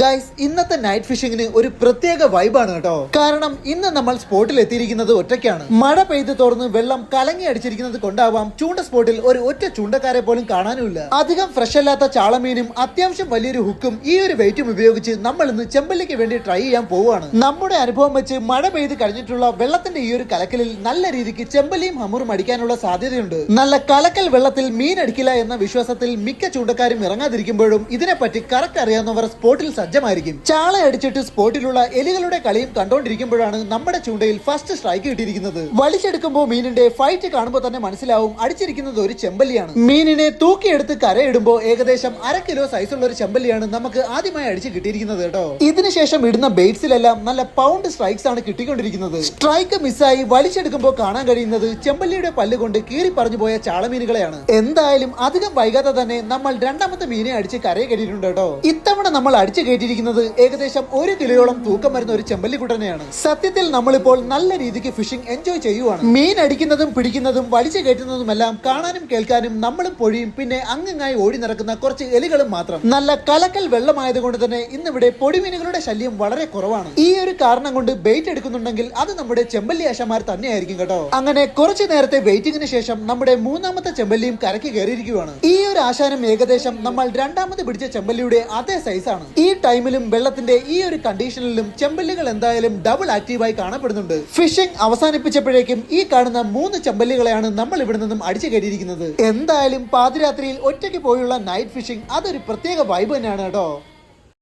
Guys ഇന്നത്തെ night ഫിഷിങ്ങിന് ഒരു പ്രത്യേക വൈബാണ് കേട്ടോ. കാരണം ഇന്ന് നമ്മൾ സ്പോട്ടിൽ എത്തിയിരിക്കുന്നത് ഒറ്റയ്ക്കാണ്. മഴ പെയ്ത് തുറന്ന് വെള്ളം കലങ്ങി അടിച്ചിരിക്കുന്നത് കൊണ്ടാവാം ചൂണ്ട സ്പോട്ടിൽ ഒരു ഒറ്റ ചൂണ്ടക്കാരെ പോലും കാണാനുമില്ല. അധികം ഫ്രഷ് അല്ലാത്ത ചാളമീനും അത്യാവശ്യം വലിയൊരു ഹുക്കും ഈ ഒരു വെയിറ്റും ഉപയോഗിച്ച് നമ്മൾ ഇന്ന് ചെമ്പല്ലിക്ക് വേണ്ടി ട്രൈ ചെയ്യാൻ പോവുകയാണ്. നമ്മുടെ അനുഭവം വെച്ച് മഴ പെയ്ത് കഴിഞ്ഞിട്ടുള്ള വെള്ളത്തിന്റെ ഈ ഒരു കലക്കലിൽ നല്ല രീതിക്ക് ചെമ്പല്ലിയും ഹമുറും അടിക്കാനുള്ള സാധ്യതയുണ്ട്. നല്ല കലക്കൽ വെള്ളത്തിൽ മീൻ അടിക്കില്ല എന്ന വിശ്വാസത്തിൽ മിക്ക ചൂണ്ടക്കാരും ഇറങ്ങാതിരിക്കുമ്പോഴും ഇതിനെപ്പറ്റി കറക്റ്റ് അറിയാവുന്നവർ സ്പോട്ടിൽ സജ്ജമായിരിക്കും. ചാള അടിച്ചിട്ട് സ്പോട്ടിലുള്ള എലികളുടെ കളിയും കണ്ടോണ്ടിരിക്കുമ്പോഴാണ് നമ്മുടെ ചൂണ്ടയിൽ ഫസ്റ്റ് സ്ട്രൈക്ക് കിട്ടിയിരിക്കുന്നത്. വലിച്ചെടുക്കുമ്പോൾ മീനിന്റെ ഫൈറ്റ് കാണുമ്പോൾ തന്നെ മനസ്സിലാവും അടിച്ചിരിക്കുന്നത് ഒരു ചെമ്പല്ലിയാണ്. മീനിനെ തൂക്കിയെടുത്ത് കരയിടുമ്പോൾ ഏകദേശം അര കിലോ സൈസുള്ള ഒരു ചെമ്പല്ലിയാണ് നമുക്ക് ആദ്യമായി അടിച്ച് കിട്ടിയിരിക്കുന്നത് കേട്ടോ. ഇതിനുശേഷം ഇടുന്ന ബെയ്റ്റ്സിലെല്ലാം നല്ല പൗണ്ട് സ്ട്രൈക്സ് ആണ് കിട്ടിക്കൊണ്ടിരിക്കുന്നത്. സ്ട്രൈക്ക് മിസ്സായി വലിച്ചെടുക്കുമ്പോൾ കാണാൻ കഴിയുന്നത് ചെമ്പല്ലിയുടെ പല്ലുകൊണ്ട് കീറി പറഞ്ഞു പോയ ചാളമീനുകളെയാണ്. എന്തായാലും അധികം വൈകാതെ തന്നെ നമ്മൾ രണ്ടാമത്തെ മീനെ അടിച്ച് കരയെ കയറ്റിയിട്ടുണ്ട് കേട്ടോ. ഇത്തവണ നമ്മൾ അടിച്ചു കയറ്റിയിരിക്കുന്നത് ഏകദേശം ഒരു കിലോയോളം തൂക്കം വരുന്ന ഒരു ചെമ്പല്ലിക്കുട്ടനെയാണ്. സത്യത്തിൽ നമ്മളിപ്പോൾ നല്ല രീതിക്ക് ഫിഷിംഗ് എൻജോയ് ചെയ്യുവാണ്. മീൻ അടിക്കുന്നതും പിടിക്കുന്നതും വലിച്ചു കയറ്റുന്നതുമെല്ലാം കാണാനും കേൾക്കാനും നമ്മളും പൊഴിയും പിന്നെ അങ്ങങ്ങായി ഓടി നടക്കുന്ന കുറച്ച് എലികളും മാത്രം. നല്ല കലക്കൽ വെള്ളമായതുകൊണ്ട് തന്നെ ഇന്നിവിടെ പൊടിമീനുകളുടെ ശല്യം വളരെ കുറവാണ്. ഈ ഒരു കാരണം കൊണ്ട് ബെയ്റ്റ് എടുക്കുന്നുണ്ടെങ്കിൽ അത് നമ്മുടെ ചെമ്പല്ലി ആശമാർ തന്നെയായിരിക്കും കേട്ടോ. അങ്ങനെ കുറച്ചു നേരത്തെ വെയിറ്റിംഗിന് ശേഷം നമ്മുടെ മൂന്നാമത്തെ ചെമ്പല്ലിയും കരക്ക് കയറിയിരിക്കുകയാണ് ഈ ഒരു ആശാനം ഏകദേശം നമ്മൾ രണ്ടാമത് പിടിച്ച ചെമ്പല്ലിയുടെ അതേ സൈസാണ് ഈ ടൈമിലും വെള്ളത്തിന്റെ ഈ ഒരു കണ്ടീഷനിലും ചെമ്പല്ലുകൾ എന്തായാലും ഡബിൾ ആക്റ്റീവായി കാണപ്പെടുന്നുണ്ട്. ഫിഷിംഗ് അവസാനിപ്പിച്ചപ്പോഴേക്കും ഈ കാണുന്ന മൂന്ന് ചെമ്പല്ലുകളെയാണ് നമ്മൾ ഇവിടെ നിന്നും അടിച്ചു കയറ്റിയിരിക്കുന്നത്. എന്തായാലും പാതിരാത്രിയിൽ ഒറ്റയ്ക്ക് പോയുള്ള നൈറ്റ് ഫിഷിംഗ് അതൊരു പ്രത്യേക വൈബ് തന്നെയാണ് കേട്ടോ.